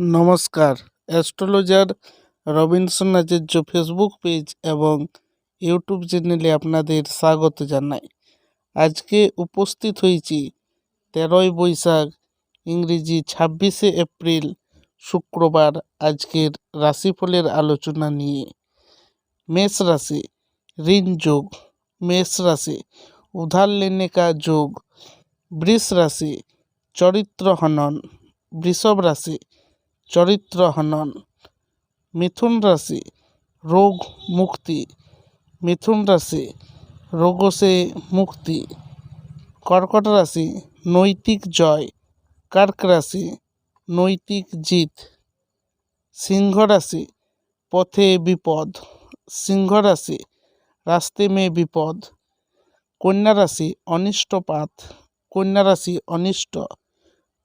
নমস্কার। Astrologer Robinson Acharya Facebook page এবং YouTube চ্যানেলে আপনাদের স্বাগত জানাই। আজকে উপস্থিত হয়েছি তেরোই বৈশাখ, ইংরেজি ছাব্বিশে এপ্রিল, শুক্রবার আজকের রাশিফলের আলোচনা নিয়ে। মেষ রাশি, ঋণ যোগ, মেষ রাশি, উধার লেনে কা যোগ, বৃষ রাশি, চরিত্র হনন, বৃষভ রাশি চরিত্র হনন মিথুন রাশি, রোগ মুক্তি, মিথুন রাশি রোগ সে মুক্তি, কর্কট রাশি, নৈতিক জয়, কার্ক রাশি, নৈতিক জিত, সিংহ রাশি, পথে বিপদ, সিংহ রাশি, রাস্তে মে বিপদ, কন্যা রাশি অনিষ্টপাত, কন্যা রাশি অনিষ্ট,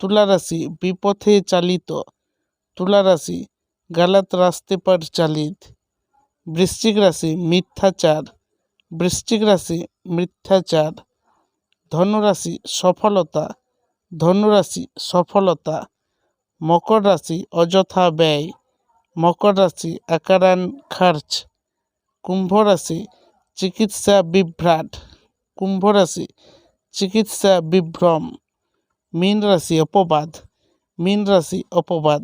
তুলা রাশি বিপথে চালিত তুলা রাশি गलत रास्ते पर चालित वृश्चिक राशि मिथ्याचार वृश्चिक राशि मिथ्याचार ধনু রাশি সফলতা ধনু রাশি সফলতা মকর রাশি অযথা ব্যয় মকর রাশি আকারান খরচ কুম্ভ রাশি চিকিৎসা বিভ্রাট কুম্ভ রাশি চিকিৎসা বিভ্রম মীন রাশি অপবাদ মীন রাশি অপবাদ